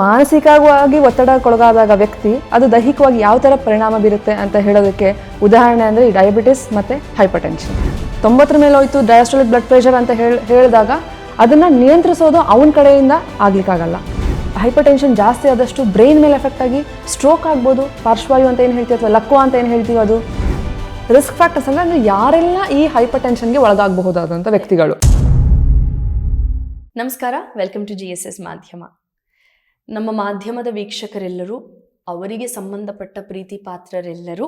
ಮಾನಸಿಕವಾಗಿ ಒತ್ತಡಕ್ಕೊಳಗಾದಾಗ ವ್ಯಕ್ತಿ, ಅದು ದೈಹಿಕವಾಗಿ ಯಾವ ಥರ ಪರಿಣಾಮ ಬೀರುತ್ತೆ ಅಂತ ಹೇಳೋದಕ್ಕೆ ಉದಾಹರಣೆ ಅಂದರೆ ಈ ಡಯಾಬಿಟಿಸ್ ಮತ್ತು ಹೈಪರ್ ಟೆನ್ಷನ್ ತೊಂಬತ್ತರ ಮೇಲೆ ಹೋಯಿತು ಡಯಾಸ್ಟ್ರಾಲಿಕ್ ಬ್ಲಡ್ ಪ್ರೆಷರ್ ಅಂತ ಹೇಳಿ, ಹೇಳಿದಾಗ ಅದನ್ನು ನಿಯಂತ್ರಿಸೋದು ಅವನ ಕಡೆಯಿಂದ ಆಗ್ಲಿಕ್ಕಾಗಲ್ಲ. ಹೈಪರ್ ಟೆನ್ಷನ್ ಜಾಸ್ತಿ ಆದಷ್ಟು ಬ್ರೈನ್ ಮೇಲೆ ಎಫೆಕ್ಟ್ ಆಗಿ ಸ್ಟ್ರೋಕ್ ಆಗ್ಬೋದು ಪಾರ್ಶ್ವಾಯು ಅಂತ ಏನು ಹೇಳ್ತೀವಿ ಅಥವಾ ಲಕ್ವ ಅಂತ ಏನು ಹೇಳ್ತೀವಿ ಅದು? ರಿಸ್ಕ್ ಫ್ಯಾಕ್ಟರ್ಸ್ ಅಂದರೆ ಅಂದರೆ ಯಾರೆಲ್ಲ ಈ ಹೈಪರ್ ಟೆನ್ಷನ್ಗೆ ಒಳಗಾಗಬಹುದಾದಂಥ ವ್ಯಕ್ತಿಗಳು. ನಮಸ್ಕಾರ welcome to G S S ಮಾಧ್ಯಮ. ನಮ್ಮ ಮಾಧ್ಯಮದ ವೀಕ್ಷಕರೆಲ್ಲರೂ, ಅವರಿಗೆ ಸಂಬಂಧಪಟ್ಟ ಪ್ರೀತಿ ಪಾತ್ರರೆಲ್ಲರೂ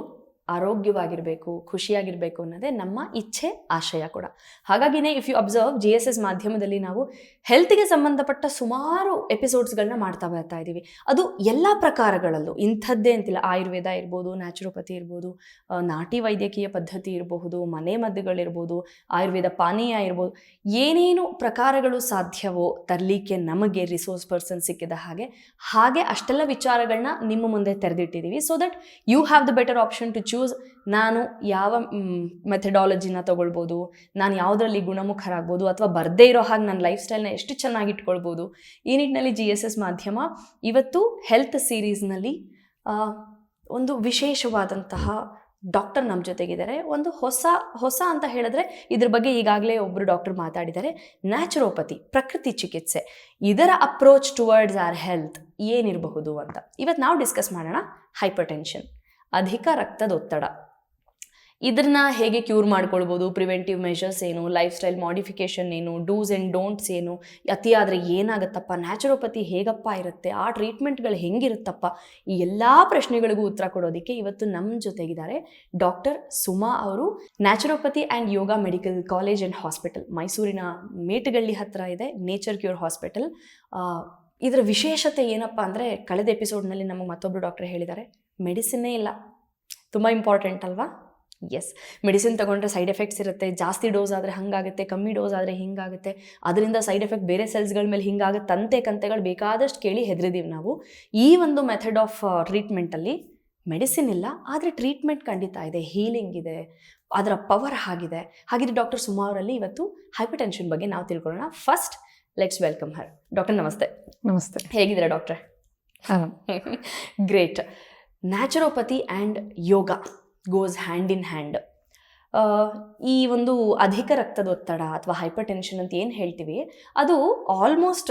ಆರೋಗ್ಯವಾಗಿರಬೇಕು, ಖುಷಿಯಾಗಿರಬೇಕು ಅನ್ನೋದೇ ನಮ್ಮ ಇಚ್ಛೆ, ಆಶಯ ಕೂಡ. ಹಾಗಾಗಿನೇ if you observe G S S ಮಾಧ್ಯಮದಲ್ಲಿ ನಾವು ಹೆಲ್ತ್ಗೆ ಸಂಬಂಧಪಟ್ಟ ಸುಮಾರು ಎಪಿಸೋಡ್ಸ್ಗಳನ್ನ ಮಾಡ್ತಾ ಬರ್ತಾ ಇದ್ದೀವಿ. ಅದು ಎಲ್ಲ ಪ್ರಕಾರಗಳಲ್ಲೂ. ಇಂಥದ್ದೇ ಅಂತಿಲ್ಲ. ಆಯುರ್ವೇದ ಇರ್ಬೋದು, ನ್ಯಾಚುರೋಪತಿ ಇರ್ಬೋದು ನಾಟಿ ವೈದ್ಯಕೀಯ ಪದ್ಧತಿ ಇರಬಹುದು, ಮನೆ ಮದ್ದುಗಳಿರ್ಬೋದು, ಆಯುರ್ವೇದ ಪಾನೀಯ ಇರ್ಬೋದು. ಏನೇನು ಪ್ರಕಾರಗಳು ಸಾಧ್ಯವೋ ತರಲಿಕ್ಕೆ ನಮಗೆ ರಿಸೋರ್ಸ್ ಪರ್ಸನ್ ಸಿಕ್ಕಿದ ಹಾಗೆ ಹಾಗೆ ಅಷ್ಟೆಲ್ಲ ವಿಚಾರಗಳನ್ನ ನಿಮ್ಮ ಮುಂದೆ ತೆರೆದಿಟ್ಟಿದ್ದೀವಿ so that you have the better option to choose ನಾನು ಯಾವ ಮೆಥಡಾಲಜಿನ ತೊಗೊಳ್ಬೋದು, ನಾನು ಯಾವುದರಲ್ಲಿ ಗುಣಮುಖರಾಗ್ಬೋದು ಅಥವಾ ಬರದೇ ಇರೋ ಹಾಗೆ ನನ್ನ ಲೈಫ್ ಸ್ಟೈಲ್ನ ಎಷ್ಟು ಚೆನ್ನಾಗಿ ಇಟ್ಕೊಳ್ಬೋದು, ಈ ನಿಟ್ಟಿನಲ್ಲಿ ಜಿ ಎಸ್ ಎಸ್ ಮಾಧ್ಯಮ ಇವತ್ತು ಹೆಲ್ತ್ ಸೀರೀಸ್ನಲ್ಲಿ ಒಂದು ವಿಶೇಷವಾದಂತಹ ಡಾಕ್ಟರ್ ನಮ್ಮ ಜೊತೆಗಿದ್ದಾರೆ. ಒಂದು ಹೊಸ ಹೊಸ ಅಂತ ಹೇಳಿದ್ರೆ ಇದ್ರ ಬಗ್ಗೆ ಈಗಾಗಲೇ ಒಬ್ಬರು ಡಾಕ್ಟರ್ ಮಾತಾಡಿದ್ದಾರೆ. ನ್ಯಾಚುರೋಪತಿ ಪ್ರಕೃತಿ ಚಿಕಿತ್ಸೆ, ಇದರ ಅಪ್ರೋಚ್ ಟುವರ್ಡ್ಸ್ ಆರ್ ಹೆಲ್ತ್ ಏನಿರಬಹುದು ಅಂತ. ಇವತ್ತು ನಾವು ಡಿಸ್ಕಸ್ ಮಾಡೋಣ ಹೈಪರ್ ಟೆನ್ಷನ್ ಅಧಿಕ ರಕ್ತದೊತ್ತಡ. ಇದನ್ನ ಹೇಗೆ ಕ್ಯೂರ್ ಮಾಡ್ಕೊಳ್ಬೋದು? ಪ್ರಿವೆಂಟಿವ್ ಮೆಷರ್ಸ್ ಏನು ಲೈಫ್ ಸ್ಟೈಲ್ ಮಾಡಿಫಿಕೇಷನ್ ಏನು ಡೂಸ್ ಆ್ಯಂಡ್ ಡೋಂಟ್ಸ್ ಏನು, ಅತಿಯಾದರೆ ಏನಾಗುತ್ತಪ್ಪ? ನ್ಯಾಚುರೋಪತಿ ಹೇಗಪ್ಪ ಇರುತ್ತೆ? ಆ ಟ್ರೀಟ್ಮೆಂಟ್ಗಳು ಹೆಂಗಿರುತ್ತಪ್ಪ? ಈ ಎಲ್ಲ ಪ್ರಶ್ನೆಗಳಿಗೂ ಉತ್ತರ ಕೊಡೋದಕ್ಕೆ ಇವತ್ತು ನಮ್ಮ ಜೊತೆಗಿದ್ದಾರೆ ಡಾಕ್ಟರ್ ಸುಮಾ ಅವರು naturopathy and yoga medical college and hospital ಮೈಸೂರಿನ ಮೇಟಗಳ್ಳಿ ಹತ್ತಿರ ಇದೆ ನೇಚರ್ ಕ್ಯೂರ್ ಹಾಸ್ಪಿಟಲ್ ಇದರ ವಿಶೇಷತೆ ಏನಪ್ಪ ಅಂದರೆ ಕಳೆದ ಎಪಿಸೋಡ್ನಲ್ಲಿ ನಮಗೆ ಮತ್ತೊಬ್ಬರು ಡಾಕ್ಟರ್ ಹೇಳಿದ್ದಾರೆ ಮೆಡಿಸಿನ್ನೇ ಇಲ್ಲ. ತುಂಬ ಇಂಪಾರ್ಟೆಂಟ್ ಅಲ್ವಾ? ಎಸ್ ಮೆಡಿಸಿನ್ ತೊಗೊಂಡ್ರೆ ಸೈಡ್ ಎಫೆಕ್ಟ್ಸ್ ಇರುತ್ತೆ. ಜಾಸ್ತಿ ಡೋಸ್ ಆದರೆ ಹಾಗಾಗುತ್ತೆ ಕಮ್ಮಿ ಡೋಸ್ ಆದರೆ ಹಿಂಗಾಗುತ್ತೆ. ಅದರಿಂದ ಸೈಡ್ ಎಫೆಕ್ಟ್ ಬೇರೆ ಸೆಲ್ಸ್ಗಳ ಮೇಲೆ ಹಿಂಗಾಗುತ್ತೆ ತಂತೆ ಕಂತೆಗಳು ಬೇಕಾದಷ್ಟು ಕೇಳಿ ಹೆದರಿದೀವಿ ನಾವು. ಈ ಒಂದು ಮೆಥಡ್ ಆಫ್ ಟ್ರೀಟ್ಮೆಂಟಲ್ಲಿ ಮೆಡಿಸಿನ್ ಇಲ್ಲ ಆದರೆ ಟ್ರೀಟ್ಮೆಂಟ್ ಖಂಡಿತ ಇದೆ. ಹೀಲಿಂಗ್ ಇದೆ. ಅದರ ಪವರ್ ಆಗಿದೆ. ಹಾಗಿದ್ರೆ ಡಾಕ್ಟರ್ ಸುಮಾರಲ್ಲಿ ಇವತ್ತು ಹೈಪರ್ ಟೆನ್ಷನ್ ಬಗ್ಗೆ ನಾವು ತಿಳ್ಕೊಳ್ಳೋಣ. First let's welcome her doctor ನಮಸ್ತೆ. ನಮಸ್ತೆ. ಹೇಗಿದ್ದೀರಾ ಡಾಕ್ಟ್ರೆ great naturopathy and yoga goes hand in hand ಈ ಒಂದು ಅಧಿಕ ರಕ್ತದೊತ್ತಡ ಅಥವಾ ಹೈಪರ್ ಟೆನ್ಷನ್ ಅಂತ ಏನು ಹೇಳ್ತೀವಿ, ಅದು ಆಲ್ಮೋಸ್ಟ್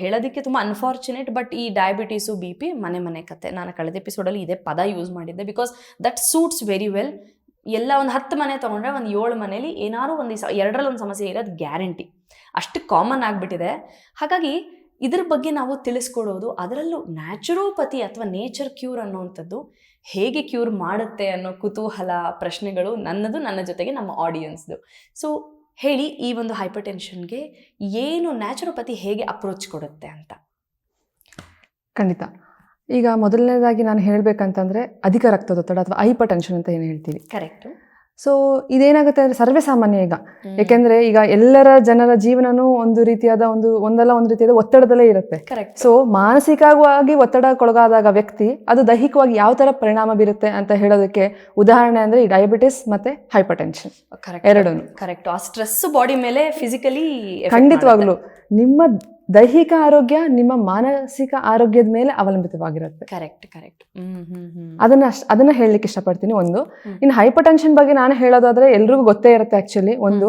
ಹೇಳೋದಕ್ಕೆ ತುಂಬ ಅನ್ಫಾರ್ಚುನೇಟ್ ಬಟ್ ಈ ಡಯಾಬಿಟೀಸು ಬಿ ಪಿ ಮನೆ ಮನೆ ಕತೆ. ನಾನು ಕಳೆದ ಎಪಿಸೋಡಲ್ಲಿ ಇದೇ ಪದ ಯೂಸ್ ಮಾಡಿದ್ದೆ because that suits very well ಎಲ್ಲ ಒಂದು ಹತ್ತು ಮನೆ ತೊಗೊಂಡ್ರೆ ಒಂದು ಏಳು ಮನೇಲಿ ಏನಾದ್ರು ಒಂದು ಎರಡರಲ್ಲಿ ಒಂದು ಸಮಸ್ಯೆ ಇರೋದು ಗ್ಯಾರಂಟಿ ಅಷ್ಟು ಕಾಮನ್ ಆಗಿಬಿಟ್ಟಿದೆ. ಹಾಗಾಗಿ ಇದ್ರ ಬಗ್ಗೆ ನಾವು ತಿಳಿಸ್ಕೊಡೋದು ಅದರಲ್ಲೂ ನ್ಯಾಚುರೋಪತಿ ಅಥವಾ ನೇಚರ್ ಕ್ಯೂರ್ ಅನ್ನೋವಂಥದ್ದು ಹೇಗೆ ಕ್ಯೂರ್ ಮಾಡುತ್ತೆ ಅನ್ನೋ ಕುತೂಹಲ ಪ್ರಶ್ನೆಗಳು ನನ್ನದು ನನ್ನ ಜೊತೆಗೆ ನಮ್ಮ ಆಡಿಯನ್ಸ್ದು ಸೊ ಹೇಳಿ ಈ ಒಂದು ಹೈಪರ್ ಟೆನ್ಷನ್ಗೆ ಏನು ನ್ಯಾಚುರೋಪತಿ ಹೇಗೆ ಅಪ್ರೋಚ್ ಕೊಡುತ್ತೆ ಅಂತ. ಖಂಡಿತ. ಈಗ ಮೊದಲನೇದಾಗಿ ನಾನು ಹೇಳಬೇಕಂತಂದರೆ ಅಧಿಕ ರಕ್ತದೊತ್ತಡ ಅಥವಾ ಹೈಪರ್ ಟೆನ್ಷನ್ ಅಂತ ಏನು ಹೇಳ್ತೀವಿ? ಕರೆಕ್ಟು ಸೊ ಇದೇನಾಗುತ್ತೆ ಅಂದರೆ ಸರ್ವೇ ಸಾಮಾನ್ಯ ಈಗ. ಯಾಕೆಂದರೆ ಈಗ ಎಲ್ಲರ ಜನರ ಜೀವನನೂ ಒಂದು ರೀತಿಯಾದ ಒಂದು ಒಂದಲ್ಲ ಒಂದು ರೀತಿಯಾದ ಒತ್ತಡದಲ್ಲೇ ಇರುತ್ತೆ. ಕರೆಕ್ಟ್ ಸೊ ಮಾನಸಿಕವಾಗಿ ಒತ್ತಡಕ್ಕೊಳಗಾದಾಗ ವ್ಯಕ್ತಿ ಅದು ದೈಹಿಕವಾಗಿ ಯಾವ ಥರ ಪರಿಣಾಮ ಬೀರುತ್ತೆ ಅಂತ ಹೇಳೋದಕ್ಕೆ ಉದಾಹರಣೆ ಅಂದರೆ ಈ ಡಯಾಬಿಟಿಸ್ ಮತ್ತೆ ಹೈಪರ್ ಟೆನ್ಷನ್ ಕರೆಕ್ಟ್ ಎರಡೂ ಕರೆಕ್ಟ್ ಆ ಸ್ಟ್ರೆಸ್ ಬಾಡಿ ಮೇಲೆ ಫಿಸಿಕಲಿ ಖಂಡಿತವಾಗ್ಲು. ನಿಮ್ಮ ದೈಹಿಕ ಆರೋಗ್ಯ ನಿಮ್ಮ ಮಾನಸಿಕ ಆರೋಗ್ಯದ ಮೇಲೆ ಅವಲಂಬಿತವಾಗಿರುತ್ತೆ. ಕರೆಕ್ಟ್ ಕರೆಕ್ಟ್ ಅದನ್ನ ಅದನ್ನ ಹೇಳಲಿಕ್ಕೆ ಇಷ್ಟಪಡ್ತೀನಿ ಒಂದು. ಇನ್ನು ಹೈಪರ್ ಟೆನ್ಷನ್ ಬಗ್ಗೆ ನಾನು ಹೇಳೋದಾದ್ರೆ ಎಲ್ರಿಗೂ ಗೊತ್ತೇ ಇರುತ್ತೆ ಆಕ್ಚುಲಿ ಒಂದು.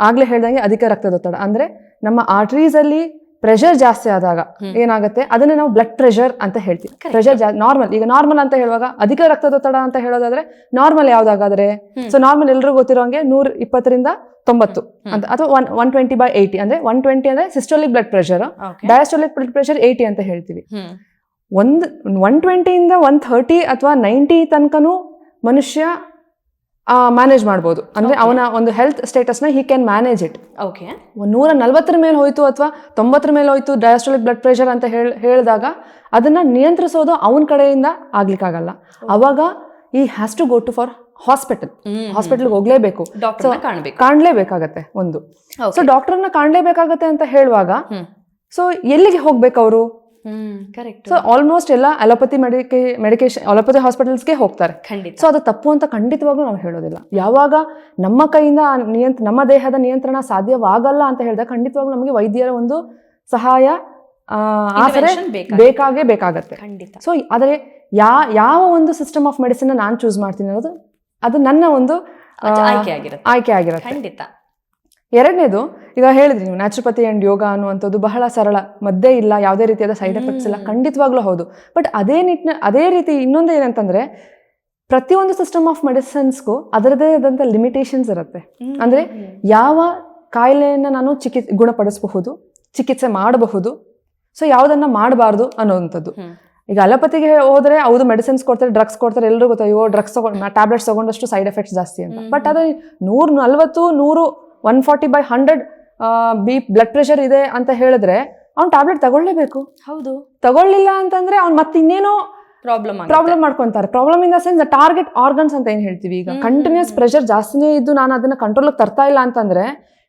ಆಗ್ಲೇ ಹೇಳ್ದಂಗೆ ಅಧಿಕ ರಕ್ತದೊತ್ತಡ. ಅಂದ್ರೆ ನಮ್ಮ ಆರ್ಟ್ರೀಸ್ ಅಲ್ಲಿ ಪ್ರೆಷರ್ ಜಾಸ್ತಿ ಆದಾಗ ಏನಾಗುತ್ತೆ? ಅದನ್ನ ನಾವು ಬ್ಲಡ್ ಪ್ರೆಷರ್ ಅಂತ ಹೇಳ್ತೀವಿ. ಪ್ರೆಷರ್ ನಾರ್ಮಲ್ ಈಗ ನಾರ್ಮಲ್ ಅಂತ ಹೇಳುವಾಗ ಅಧಿಕ ರಕ್ತದೊತ್ತಡ ಅಂತ ಹೇಳೋದಾದ್ರೆ ನಾರ್ಮಲ್ ಯಾವ್ದಾಗಾದ್ರೆ. ಸೊ ನಾರ್ಮಲ್ ಎಲ್ರಿಗೂ ಗೊತ್ತಿರೋಂಗೆ ನೂರ ಇಪ್ಪತ್ತರಿಂದ ತೊಂಬತ್ತು ಅಂತ. ಅಥವಾ one one twenty by eighty ಅಂದ್ರೆ ಒನ್ ಟ್ವೆಂಟಿ ಅಂದ್ರೆ systolic blood pressure diastolic blood pressure eighty ಅಂತ ಹೇಳ್ತೀವಿ. ಒಂದ್ ಒಂದು ಒನ್ ಟ್ವೆಂಟಿಯಿಂದ ಒನ್ ಥರ್ಟಿ ಅಥವಾ ನೈಂಟಿ ತನಕನೂ ಮನುಷ್ಯ ಮ್ಯಾನೇಜ್ ಮಾಡ್ಬೋದು. ಅಂದರೆ ಅವನ ಒಂದು ಹೆಲ್ತ್ ಸ್ಟೇಟಸ್ನ he can manage it okay ಒಂದು ನೂರ ನಲ್ವತ್ತರ ಮೇಲೆ ಹೋಯಿತು ಅಥವಾ ತೊಂಬತ್ತರ ಮೇಲೆ ಹೋಯಿತು ಡಯಾಸ್ಟ್ರಾಲಿಕ್ ಬ್ಲಡ್ ಪ್ರೆಷರ್ ಅಂತ ಹೇಳಿ ಹೇಳಿದಾಗ ಅದನ್ನು ನಿಯಂತ್ರಿಸೋದು ಅವನ ಕಡೆಯಿಂದ ಆಗ್ಲಿಕ್ಕಾಗಲ್ಲ. ಅವಾಗ ಈ has to go to for hospital ಹಾಸ್ಪಿಟಲ್ಗೆ ಹೋಗ್ಲೇಬೇಕು ಕಾಣಲೇಬೇಕಾಗತ್ತೆ ಒಂದು. ಸೊ ಡಾಕ್ಟರ್ನ ಕಾಣಲೇಬೇಕಾಗತ್ತೆ ಅಂತ ಹೇಳುವಾಗ. ಸೊ ಎಲ್ಲಿಗೆ ಹೋಗ್ಬೇಕು ಅವರು? ಕರೆಕ್ಟ್ ಸೊ ಆಲ್ಮೋಸ್ಟ್ ಎಲ್ಲ ಅಲೋಪತಿ ಮೆಡಿಕೆ ಮೆಡಿಕೇಶನ್ ಅಲೋಪತಿ ಹಾಸ್ಪಿಟಲ್ಸ್ಗೆ ಹೋಗ್ತಾರೆ. ಖಂಡಿತ. ಸೊ ಅದು ತಪ್ಪು ಅಂತ ಖಂಡಿತವಾಗ್ಲೂ ನಾವು ಹೇಳೋದಿಲ್ಲ. ಯಾವಾಗ ನಮ್ಮ ಕೈಯಿಂದ ನಿಯಂತ್ರ ನಮ್ಮ ದೇಹದ ನಿಯಂತ್ರಣ ಸಾಧ್ಯವಾಗಲ್ಲ ಅಂತ ಹೇಳಿದಾಗ ಖಂಡಿತವಾಗ್ಲೂ ನಮಗೆ ವೈದ್ಯರ ಒಂದು ಸಹಾಯ ಆ, ಆಸರೆ. ಬೇಕಾಗೇ ಬೇಕಾಗತ್ತೆ. ಖಂಡಿತ. ಸೊ ಆದರೆ ಯಾ ಯಾವ ಒಂದು ಸಿಸ್ಟಮ್ ಆಫ್ ಮೆಡಿಸಿನ್ ನಾನು ಚೂಸ್ ಮಾಡ್ತೀನಿ ಅನ್ನೋದು ಅದು ನನ್ನ ಒಂದು ಆಯ್ಕೆ ಆಗಿರುತ್ತೆ. ಖಂಡಿತ. ಎರಡನೇದು ಈಗ ಹೇಳಿದ್ರಿ ನೀವು ನ್ಯಾಚುರಪತಿ ಅಂಡ್ ಯೋಗ ಅನ್ನುವಂಥದ್ದು ಬಹಳ ಸರಳ ಮದ್ದೇ ಇಲ್ಲ ಯಾವುದೇ ರೀತಿಯಾದ ಸೈಡ್ ಎಫೆಕ್ಟ್ಸ್ ಇಲ್ಲ. ಖಂಡಿತವಾಗ್ಲೂ ಹೌದು. ಬಟ್ ಅದೇ ನಿಟ್ಟಿನ ಅದೇ ರೀತಿ ಇನ್ನೊಂದು ಏನಂತಂದ್ರೆ ಪ್ರತಿಯೊಂದು ಸಿಸ್ಟಮ್ ಆಫ್ ಮೆಡಿಸಿನ್ಸ್ಗೂ ಅದರದೇ ಆದಂಥ ಲಿಮಿಟೇಷನ್ಸ್ ಇರುತ್ತೆ. ಅಂದ್ರೆ. ಯಾವ ಕಾಯಿಲೆಯನ್ನು ನಾನು ಚಿಕಿತ್ ಗುಣಪಡಿಸಬಹುದು ಚಿಕಿತ್ಸೆ ಮಾಡಬಹುದು ಸೊ ಯಾವುದನ್ನ ಮಾಡಬಾರ್ದು ಅನ್ನೋವಂಥದ್ದು. ಈಗ ಅಲಪತಿಗೆ ಹೋದ್ರೆ ಹೌದು ಮೆಡಿಸಿನ್ಸ್ ಕೊಡ್ತಾರೆ ಡ್ರಗ್ಸ್ ಕೊಡ್ತಾರೆ ಎಲ್ಲರಿಗೂ ಗೊತ್ತಾಯೋ ಡ್ರಗ್ಸ್ ತಗೊಂಡು ಟ್ಯಾಬ್ಲೆಟ್ಸ್ ತಗೊಂಡಷ್ಟು ಸೈಡ್ ಎಫೆಕ್ಟ್ಸ್ ಜಾಸ್ತಿ ಅಂತ. ಬಟ್ ಅದು ನೂರು ನಲ್ವತ್ತು ನೂರು one forty by hundred B blood pressure ಇದೆ ಅಂತ ಹೇಳಿದ್ರೆ ಅವ್ನು ಟ್ಯಾಬ್ಲೆಟ್ ತಗೊಳ್ಳೇಬೇಕು. ಹೌದು. ತಗೊಳ್ಳಿಲ್ಲ ಅಂತಂದ್ರೆ ಅವ್ನು ಮತ್ತೆ ಇನ್ನೇನೋ ಪ್ರಾಬ್ಲಮ್ ಪ್ರಾಬ್ಲಮ್ ಮಾಡ್ಕೊಂತಾರೆ. Problem in the sense target organs ಅಂತ ಏನ್ ಹೇಳ್ತೀವಿ ಈಗ? ಕಂಟಿನ್ಯೂಸ್ ಪ್ರೆಷರ್ ಜಾಸ್ತಿನೇ ಇದ್ದು ನಾನು ಅದನ್ನ ಕಂಟ್ರೋಲ್ ತರ್ತಾ ಇಲ್ಲ ಅಂತಂದ್ರೆ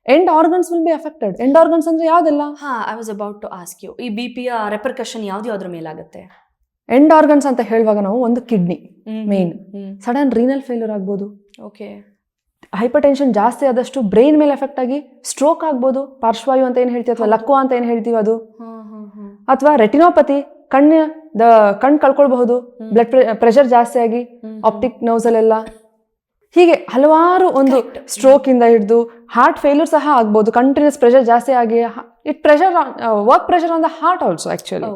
end organs will be affected end organs ಅಂದ್ರೆ ಯಾವ್ದೆಲ್ಲ? ಹಾ I was about to ask you ಈ ಬಿ ಪಿಯ ರೆಪರ್ಕಷನ್ ಯಾವ್ದು ಯಾವ್ದ್ರ ಮೇಲಾಗುತ್ತೆ? ಎಂಡ್ ಆರ್ಗನ್ಸ್ ಅಂತ ಹೇಳುವಾಗ ನಾವು ಒಂದು kidney main sudden renal failure ಆಗ್ಬೋದು. ಓಕೆ ಹೈಪರ್ ಟೆನ್ಷನ್ ಜಾಸ್ತಿ ಆದಷ್ಟು ಬ್ರೈನ್ ಮೇಲೆ ಎಫೆಕ್ಟ್ ಆಗಿ ಸ್ಟ್ರೋಕ್ ಆಗ್ಬೋದು. ಪಾರ್ಶ್ವಾಯು ಅಂತ ಏನು ಹೇಳ್ತೀವಿ ಅಥವಾ ಲಕ್ಕೋ ಲಕ್ವ ಅಂತ ಏನು ಹೇಳ್ತೀವಿ ಅದು? ಅಥವಾ ರೆಟಿನೋಪತಿ ಕಣ್ಣು ದ ಕಣ್ ಕಳ್ಕೊಳ್ಬಹುದು. ಬ್ಲಡ್ ಪ್ರೆಷರ್ ಜಾಸ್ತಿ ಆಗಿ ಆಪ್ಟಿಕ್ ನೌಸಲ್ಲೆಲ್ಲ ಹೀಗೆ ಹಲವಾರು ಒಂದು ಸ್ಟ್ರೋಕಿಂದ ಸ್ಟ್ರೋಕ್ ಇಂದ ಹಿಡಿದು ಹಾರ್ಟ್ ಫೇಲ್ಯೂರ್ ಸಹ ಆಗ್ಬೋದು. ಕಂಟಿನ್ಯೂಸ್ ಪ್ರೆಷರ್ ಜಾಸ್ತಿ ಆಗಿ it pressure work pressure on the heart also actually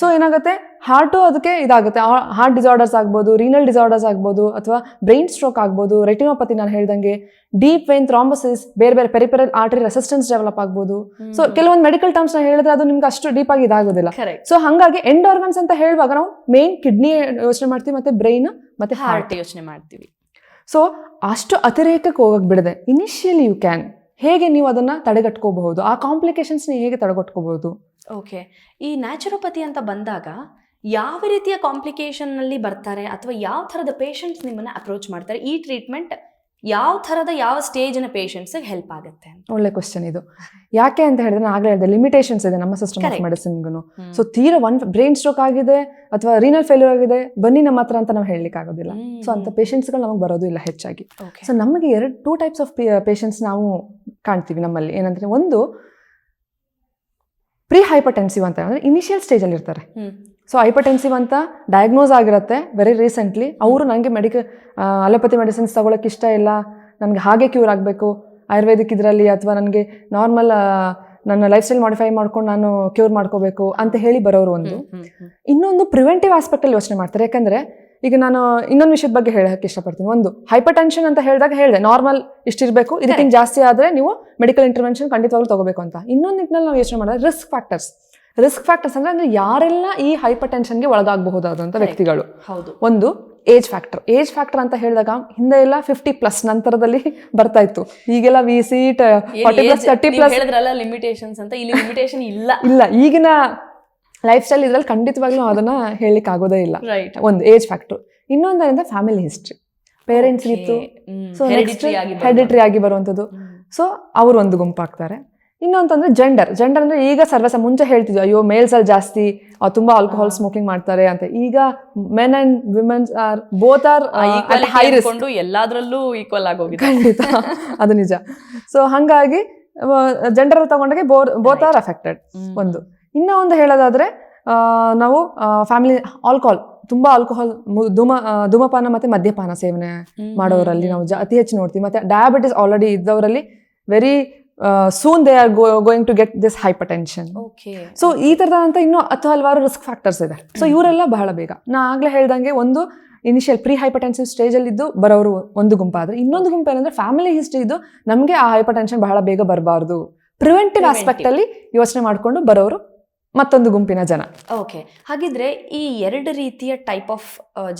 so ಏನಾಗುತ್ತೆ? ಹಾರ್ಟು ಅದಕ್ಕೆ ಇದಾಗುತ್ತೆ. ಹಾರ್ಟ್ ಡಿಸಾರ್ಡರ್ಸ್ ಆಗ್ಬೋದು ರೀನಲ್ ಡಿಸಾರ್ಡರ್ಸ್ ಆಗ್ಬೋದು ಅಥವಾ ಬ್ರೈನ್ ಸ್ಟ್ರೋಕ್ ಆಗ್ಬೋದು ರೆಟಿನೋಪತಿ ನಾನು ಹೇಳ್ದಂಗೆ ಡೀಪ್ ವೈನ್ ಥ್ರಾಂಬಸಿಸ್ ಬೇರೆ ಬೇರೆ ಪೆರಿಪೆರಲ್ ಆರ್ಟರಿ ರೆಸಿಸ್ಟೆನ್ಸ್ ಡೆವಲಪ್ ಆಗ್ಬೋದು. ಸೊ ಕೆಲವೊಂದು ಮೆಡಿಕಲ್ ಟರ್ಮ್ಸ್ನ ಹೇಳಿದ್ರೆ ಅದು ನಿಮ್ಗೆ ಅಷ್ಟು ಡೀಪ್ ಆಗಿ ಇದಾಗೋದಿಲ್ಲ. ಸೊ ಹಾಗಾಗಿ ಎಂಡ್ ಆರ್ಗನ್ಸ್ ಅಂತ ಹೇಳುವಾಗ ನಾವು ಮೇನ್ ಕಿಡ್ನಿ ಯೋಚನೆ ಮಾಡ್ತೀವಿ ಮತ್ತೆ ಬ್ರೈನ್ ಮತ್ತೆ ಹಾರ್ಟ್ ಹಾರ್ಟ್ ಯೋಚನೆ ಮಾಡ್ತೀವಿ. ಸೊ ಅಷ್ಟು ಅತಿರೇಕಕ್ಕೆ ಹೋಗಕ್ ಬಿಡದೆ ಇನಿಷಿಯಲಿ ಯು ಕ್ಯಾನ್ ಹೇಗೆ ನೀವು ಅದನ್ನ ತಡೆಗಟ್ಕೋಬಹುದು? ಆ ಕಾಂಪ್ಲಿಕೇಶನ್ಸ್ನ ಹೇಗೆ ತಡೆಗಟ್ಕೋಬಹುದು? ಓಕೆ ಈ ನ್ಯಾಚುರೋಪತಿ ಅಂತ ಬಂದಾಗ ಯಾವ ರೀತಿಯ ಕಾಂಪ್ಲಿಕೇಶನ್ನಲ್ಲಿ ಬರ್ತಾರೆ ಅಥವಾ ಯಾವ ಥರದ ಪೇಷಂಟ್ಸ್ ನಿಮ್ಮನ್ನ ಅಪ್ರೋಚ್ ಮಾಡ್ತಾರೆ? ಈ ಟ್ರೀಟ್ಮೆಂಟ್ ಯಾವ ಥರದ ಯಾವ ಸ್ಟೇಜಿನ ಪೇಷಂಟ್ಸ್ಗೆ ಹೆಲ್ಪ್ ಆಗುತ್ತೆ ಒಳ್ಳೆ ಕ್ವಶನ್ ಇದು. ಯಾಕೆ ಅಂತ ಹೇಳಿದ್ರೆ ನಾನು ಆಗಲೇ ಹೇಳಿದೆ ಲಿಮಿಟೇಷನ್ಸ್ ಇದೆ ನಮ್ಮ ಸಿಸ್ಟಮ್ ಆಫ್. ಮೆಡಿಸಿನ್ಗೂ ಸೊ ತೀರಾ ಒನ್ ಬ್ರೈನ್ ಸ್ಟ್ರೋಕ್ ಆಗಿದೆ ಅಥವಾ ರೀನಲ್ ಫೇಲ್ಯೂರ್ ಆಗಿದೆ ಬನ್ನಿ ನಮ್ಮ ಹತ್ರ ಅಂತ ನಾವು ಹೇಳಲಿಕ್ಕೆ ಆಗೋದಿಲ್ಲ. ಸೊ ಅಂತ ಪೇಷಂಟ್ಸ್ಗಳು ನಮಗೆ ಬರೋದು ಇಲ್ಲ ಹೆಚ್ಚಾಗಿ. ಸೊ ನಮಗೆ ಎರಡು ಟೂ ಟೈಪ್ಸ್ ಆಫ್ ಪೇಷಂಟ್ಸ್ ನಾವು ಕಾಣ್ತೀವಿ ನಮ್ಮಲ್ಲಿ. ಏನಂದ್ರೆ ಒಂದು ಪ್ರೀ ಹೈಪರ್ಟೆನ್ಸಿವ್ ಅಂತ ಅಂದ್ರೆ ಇನಿಷಿಯಲ್ ಸ್ಟೇಜಲ್ಲಿ ಇರ್ತಾರೆ. ಸೊ ಹೈಪರ್ಟೆನ್ಸಿವ್ ಅಂತ ಡಯಾಗ್ನೋಸ್ ಆಗಿರುತ್ತೆ ವೆರಿ ರೀಸೆಂಟ್ಲಿ ಅವರು ನನಗೆ ಮೆಡಿಕ ಅಲೋಪತಿ ಮೆಡಿಸಿನ್ಸ್ ತಗೊಳಕ್ಕೆ ಇಷ್ಟ ಇಲ್ಲ. ನನಗೆ ಹಾಗೆ ಕ್ಯೂರ್ ಆಗಬೇಕು. ಆಯುರ್ವೇದಿಕ್ ಇದರಲ್ಲಿ ಅಥವಾ ನನಗೆ ನಾರ್ಮಲ್ ನನ್ನ ಲೈಫ್ ಸ್ಟೈಲ್ ಮಾಡಿಫೈ ಮಾಡ್ಕೊಂಡು ನಾನು ಕ್ಯೂರ್ ಮಾಡ್ಕೋಬೇಕು ಅಂತ ಹೇಳಿ ಬರೋರು ಒಂದು. ಇನ್ನೊಂದು ಪ್ರಿವೆಂಟಿವ್ ಆಸ್ಪೆಕ್ಟಲ್ಲಿ ಯೋಚನೆ ಮಾಡ್ತಾರೆ. ಯಾಕಂದ್ರೆ ಈಗ ನಾನು ಇನ್ನೊಂದು ವಿಷಯದ ಬಗ್ಗೆ ಹೇಳಕ್ಕೆ ಇಷ್ಟಪಡ್ತೀನಿ. ಒಂದು ಹೈಪರ್ ಟೆನ್ಷನ್ ಅಂತ ಹೇಳಿದಾಗ ಹೇಳಿದೆ ನಾರ್ಮಲ್ ಇಷ್ಟಿರಬೇಕು ಇದಕ್ಕಿಂತ ಜಾಸ್ತಿ ಆದರೆ ನೀವು ಮೆಡಿಕಲ್ ಇಂಟರ್ವೆನ್ಷನ್ ಖಂಡಿತವಾಗ್ಲೂ ತಗೋಬೇಕು ಅಂತ. ಇನ್ನೊಂದು ನಿಟ್ಟಿನಲ್ಲಿ ನಾವು ಯೋಚನೆ ಮಾಡಿದ್ರೆ ರಿಸ್ಕ್ ಫ್ಯಾಕ್ಟರ್ಸ್ ರಿಸ್ಕ್ ಫ್ಯಾಕ್ಟರ್ಸ್ ಅಂದ್ರೆ ಅಂದ್ರೆ ಯಾರೆಲ್ಲ ಈ ಹೈಪರ್ ಟೆನ್ಷನ್ಗೆ ಒಳಗಾಗಬಹುದಾದಂಥ. ವ್ಯಕ್ತಿಗಳು. ಹೌದು. ಒಂದು ಏಜ್ ಫ್ಯಾಕ್ಟರ್ ಏಜ್ ಫ್ಯಾಕ್ಟರ್ ಅಂತ ಹೇಳಿದಾಗ ಹಿಂದೆ ಎಲ್ಲ ಫಿಫ್ಟಿ ಪ್ಲಸ್ ನಂತರದಲ್ಲಿ ಬರ್ತಾ ಇತ್ತು. ಈಗೆಲ್ಲ we see forty plus thirty plus limitations ಅಂತ ಇಲ್ಲಿ ಲಿಮಿಟೇಷನ್ ಇಲ್ಲ. ಇಲ್ಲ ಈಗಿನ ಲೈಫ್ ಸ್ಟೈಲ್ ಇದ್ರಲ್ಲಿ ಖಂಡಿತವಾಗ್ಲೂ ಅದನ್ನ ಹೇಳಲಿಕ್ಕೆ ಆಗೋದೇ ಇಲ್ಲ. ಒಂದು ಏಜ್ ಫ್ಯಾಕ್ಟರ್ ಇನ್ನೊಂದರಿಂದ ಫ್ಯಾಮಿಲಿ ಹಿಸ್ಟ್ರಿ ಪೇರೆಂಟ್ಸ್ ಇತ್ತು. ಸೊ ನೆಕ್ಸ್ಟ್ ಹೆರಿಟ್ರಿ ಆಗಿ ಬರುವಂಥದ್ದು. ಸೊ ಅವರು ಒಂದು ಗುಂಪಾಗ್ತಾರೆ. ಇನ್ನೊಂತಂದ್ರೆ ಜೆಂಡರ್ ಜೆಂಡರ್ ಅಂದ್ರೆ ಈಗ ಸರ್ವಸ ಮುಂಚೆ ಹೇಳ್ತಿದ್ವಿ ಅಯ್ಯೋ ಮೇಲ್ಸ್ ಅಲ್ಲಿ ಜಾಸ್ತಿ ತುಂಬಾ ಆಲ್ಕೋಹಾಲ್ ಸ್ಮೋಕಿಂಗ್ ಮಾಡ್ತಾರೆ ಅಂತ. ಈಗ men and womens are both are high risk ಎಲ್ಲಾದ್ರಲ್ಲೂ equal ಆಗೋಗಿದೆ. ಖಂಡಿತ. ಅದು ನಿಜ. ಸೊ ಹಂಗಾಗಿ ಜೆಂಡರ್ ತಗೊಂಡಾಗೆ ಬೋರ್ ಬೋತ್ ಆರ್ ಅಫೆಕ್ಟೆಡ್ ಒಂದು. ಇನ್ನೂ ಒಂದು ಹೇಳೋದಾದ್ರೆ ನಾವು ಫ್ಯಾಮಿಲಿ ಆಲ್ಕೋಹಾಲ್ ತುಂಬಾ ಆಲ್ಕೋಹಾಲ್ ಧೂಮ ಧೂಮಪಾನ ಮತ್ತೆ ಮದ್ಯಪಾನ ಸೇವನೆ ಮಾಡೋರಲ್ಲಿ ನಾವು ಅತಿ ಹೆಚ್ಚು ನೋಡ್ತೀವಿ. ಮತ್ತೆ diabetes already ಇದ್ದವರಲ್ಲಿ very soon they are going to get this hypertension okay so ಈ ಥರದಂತ ಇನ್ನೂ ಹತ್ತು ಹಲವಾರು ರಿಸ್ಕ್ ಫ್ಯಾಕ್ಟರ್ಸ್ ಇದೆ. ಸೊ ಇವರೆಲ್ಲ ಬಹಳ ಬೇಗ. ನಾ ಆಗ್ಲೇ ಹೇಳ್ದಂಗೆ ಒಂದು ಇನಿಷಿಯಲ್ ಪ್ರೀ ಹೈಪರ್ಟೆನ್ಸಿವ್ ಸ್ಟೇಜಲ್ಲಿ ಇದ್ದು ಬರೋರು ಒಂದು ಗುಂಪಾದ್ರೆ ಇನ್ನೊಂದು ಗುಂಪು ಏನಂದ್ರೆ ಫ್ಯಾಮಿಲಿ ಹಿಸ್ಟ್ರಿ ಇದ್ದು ನಮಗೆ ಆ ಹೈಪರ್ಟೆನ್ಷನ್ ಬಹಳ ಬೇಗ ಬರಬಾರ್ದು. ಪ್ರಿವೆಂಟಿವ್ ಆಸ್ಪೆಕ್ಟಲ್ಲಿ ಆಸ್ಪೆಕ್ಟ್ ಅಲ್ಲಿ ಯೋಚನೆ ಮಾಡಿಕೊಂಡು ಬರೋರು ಮತ್ತೊಂದು ಗುಂಪಿನ ಜನ. ಓಕೆ ಹಾಗಿದ್ರೆ ಈ ಎರಡು ರೀತಿಯ ಟೈಪ್ ಆಫ್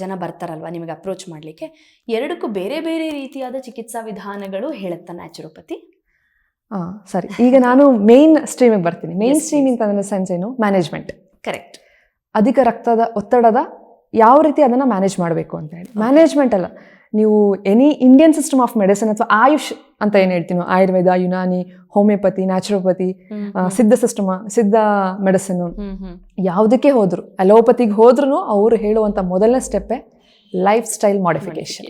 ಜನ ಬರ್ತಾರಲ್ವಾ ನಿಮಗೆ ಅಪ್ರೋಚ್ ಮಾಡಲಿಕ್ಕೆ? ಎರಡಕ್ಕೂ ಬೇರೆ ಬೇರೆ ರೀತಿಯಾದ ಚಿಕಿತ್ಸಾ ವಿಧಾನಗಳು ಹೇಳುತ್ತಾ ನ್ಯಾಚುರೋಪತಿ ಸರಿ. ಈಗ ನಾನು ಮೇನ್ ಸ್ಟ್ರೀಮಿಗೆ ಬರ್ತೀನಿ. ಮೇನ್ ಸ್ಟ್ರೀಮ್ ಅಂತ ಅಂದ್ರೆ ಸೆನ್ಸ್ ಏನು? ಮ್ಯಾನೇಜ್ಮೆಂಟ್ ಕರೆಕ್ಟ್ ಅಧಿಕ ರಕ್ತದ ಒತ್ತಡದ ಯಾವ ರೀತಿ ಅದನ್ನ ಮ್ಯಾನೇಜ್ ಮಾಡಬೇಕು ಅಂತ ಹೇಳಿ. ಮ್ಯಾನೇಜ್ಮೆಂಟ್ ಅಲ್ಲ. ನೀವು any Indian system of medicine ಅಥವಾ ಆಯುಷ್ ಅಂತ ಏನು ಹೇಳ್ತೀವಿ Ayurveda Unani homeopathy naturopathy Siddha system Siddha medicine ಯಾವುದಕ್ಕೆ ಹೋದ್ರು. ಅಲೋಪತಿಗೆ ಹೋದ್ರು ಅವರು ಹೇಳುವಂತ ಮೊದಲನೇ ಸ್ಟೆಪ್ಪೇ ಲೈಫ್ ಸ್ಟೈಲ್ ಮಾಡಿಫಿಕೇಶನ್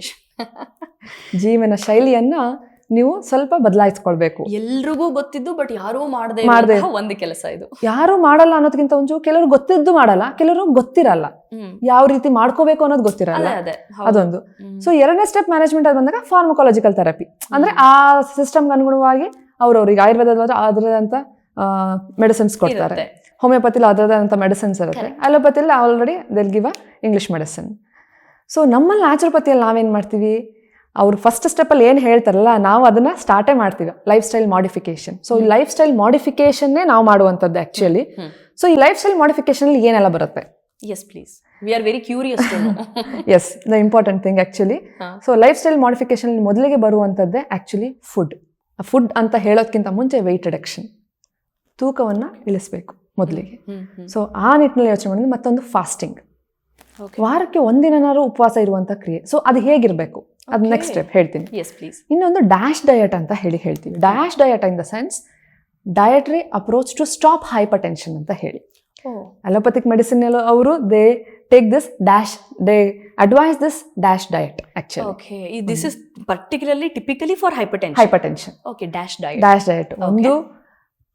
ಜೀವನ ಶೈಲಿಯನ್ನ ನೀವು ಸ್ವಲ್ಪ ಬದಲಾಯಿಸ್ಕೊಳ್ಬೇಕು. ಎಲ್ರಿಗೂ ಗೊತ್ತಿದ್ದು ಬಟ್ ಯಾರೂ ಮಾಡದೆ ಮಾಡದೆ ಒಂದು ಕೆಲಸ ಇದು. ಯಾರು ಮಾಡಲ್ಲ ಅನ್ನೋದಕ್ಕಿಂತ ಒಂಚೂರು ಕೆಲವರು ಗೊತ್ತಿದ್ದು ಮಾಡಲ್ಲ ಕೆಲವರು ಗೊತ್ತಿರಲ್ಲ. ಯಾವ ರೀತಿ ಮಾಡ್ಕೋಬೇಕು ಅನ್ನೋದು ಗೊತ್ತಿರಲ್ಲ. ಅದೇ ಅದೇ. ಅದೊಂದು. ಸೊ ಎರಡನೇ ಸ್ಟೆಪ್ ಮ್ಯಾನೇಜ್ಮೆಂಟ್ ಅದು ಬಂದಾಗ ಫಾರ್ಮಕಾಲಜಿಕಲ್ ಥೆರಪಿ ಅಂದ್ರೆ ಆ ಸಿಸ್ಟಮ್ಗೆ ಅನುಗುಣವಾಗಿ ಅವ್ರವ್ರಿಗೆ ಆಯುರ್ವೇದದ ಅದರದಂತ ಮೆಡಿಸಿನ್ಸ್ ಕೊಡ್ತಾರೆ. ಹೋಮಿಯೋಪತಿಲಿ ಅದರದಂತ ಮೆಡಿಸಿನ್ಸ್ ಇರುತ್ತೆ. ಅಲೋಪತಿಲಿ already they'll give English medicine so ನಮ್ಮಲ್ಲಿ ನ್ಯಾಚುರೋಪತಿಯಲ್ಲಿ ನಾವೇನು ಮಾಡ್ತೀವಿ? ಅವ್ರು ಫಸ್ಟ್ ಸ್ಟೆಪ್ಪಲ್ಲಿ ಏನು ಹೇಳ್ತಾರಲ್ಲ ನಾವು ಅದನ್ನ ಸ್ಟಾರ್ಟೇ ಮಾಡ್ತೀವಿ ಲೈಫ್ ಸ್ಟೈಲ್ ಮಾಡಿಫಿಕೇಶನ್ ಸೊ ಈ ಲೈಫ್ ಸ್ಟೈಲ್ ಮಾಡಿಫಿಕೇಶನ್ನೇ ನಾವು ಮಾಡುವಂಥದ್ದು ಆ್ಯಕ್ಚುಲಿ. ಸೊ ಈ ಲೈಫ್ ಸ್ಟೈಲ್ ಮಾಡಿಫಿಕೇಶನಲ್ಲಿ ಏನೆಲ್ಲ ಬರುತ್ತೆ? Yes please we are very curious yes the important thing actually. So lifestyle modification ಮೊದಲಿಗೆ ಬರುವಂಥದ್ದೇ ಆ್ಯಕ್ಚುಲಿ ಫುಡ್ ಫುಡ್ ಅಂತ ಹೇಳೋದಕ್ಕಿಂತ ಮುಂಚೆ ವೆಯ್ಟ್ ರಿಡಕ್ಷನ್ ತೂಕವನ್ನು ಇಳಿಸ್ಬೇಕು ಮೊದಲಿಗೆ. ಸೊ ಆ ನಿಟ್ಟಿನಲ್ಲಿ ಯೋಚನೆ ಮಾಡಿದ್ರೆ ಮತ್ತೊಂದು ಫಾಸ್ಟಿಂಗ್ ವಾರಕ್ಕೆ ಒಂದಿನಾರು ಉಪವಾಸ ಇರುವಂಥ ಕ್ರಿಯೆ. ಸೊ ಅದು ಹೇಗಿರಬೇಕು? ಅದು ನೆಕ್ಸ್ಟ್ ಸ್ಟೆಪ್ ಹೇಳ್ತೀನಿ. ಎಸ್ ಪ್ಲೀಸ್ ಇನ್ನೊಂದು ಡ್ಯಾಶ್ ಡಯಟ್ ಅಂತ ಹೇಳಿ ಹೇಳ್ತೀವಿ DASH diet in the sense dietary approach to stop hypertension ಅಂತ ಹೇಳಿ. ಅಲೋಪತಿಕ್ ಮೆಡಿಸಿನ್ ಅವರು they take this DASH they advise this DASH diet actually okay this is particularly typically for hypertension hypertension okay DASH diet DASH diet ಒಂದು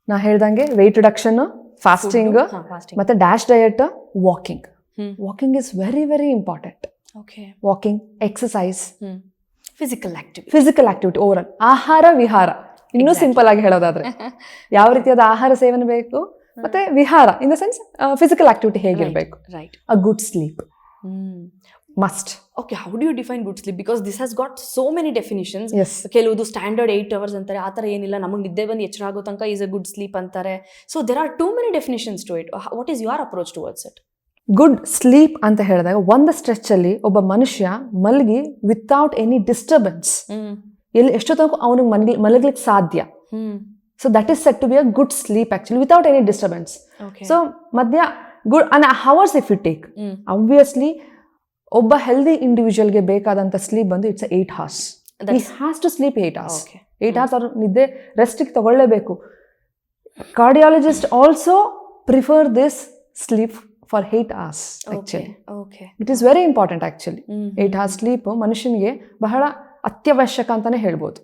ನಾ ಹೇಳ್ದಂಗೆ weight reduction fasting fasting ಮತ್ತೆ DASH diet walking walking is very very important okay walking exercise physical activity physical activity over ಆಹಾರ ವಿಹಾರ ಇನ್ನೂ. Simple ಆಗಿ ಹೇಳೋದಾದ್ರೆ ಯಾವ ರೀತಿಯಾದ ಆಹಾರ ಸೇವನೆ ಬೇಕು ಮತ್ತೆ ವಿಹಾರ in the sense physical activity ಹೇಗಿರಬೇಕು? Right a good sleep must okay how do you define good sleep because this has got so many definitions ಕೆಲವುದು standard eight hours ಅಂತಾರೆ ಆ ಥರ ಏನಿಲ್ಲ ನಮಗೆ ನಿದ್ದೆ ಬಂದು ಎಚ್ಚರ ಆಗೋ ತನಕ ಈಸ್ ಅ ಗುಡ್ ಸ್ಲೀಪ್ ಅಂತಾರೆ. So there are too many definitions to it what is your approach towards it good sleep ಅಂತ ಹೇಳಿದಾಗ ಒಂದು ಸ್ಟ್ರೆಚ್ ಅಲ್ಲಿ ಒಬ್ಬ ಮನುಷ್ಯ ಮಲಗಿ ವಿತೌಟ್ ಎನಿ ಡಿಸ್ಟರ್ಬೆನ್ಸ್ ಎಲ್ಲಿ ಎಷ್ಟೋ ತನಕ ಅವನಿಗೆ ಮಲಗಿ ಮಲಗ್ಲಿಕ್ಕೆ ಸಾಧ್ಯ? So that is set to be a good sleep actually without any disturbance so ಮಧ್ಯ good an hours if you take obviously ಒಬ್ಬ ಹೆಲ್ದಿ ಇಂಡಿವಿಜುವಲ್ಗೆ ಬೇಕಾದಂಥ ಸ್ಲೀಪ್ ಬಂದು it's eight hours has to sleep eight hours eight hours ಅವ್ರು ನಿದ್ದೆ ರೆಸ್ಟಿಗೆ ತಗೊಳ್ಳೇಬೇಕು. Cardiologist also prefer this sleep for eight hours okay it is very important actually eight hours sleep ಮನುಷ್ಯನಿಗೆ ಬಹಳ ಅತ್ಯವಶ್ಯಕ ಅಂತಲೇ ಹೇಳ್ಬೋದು.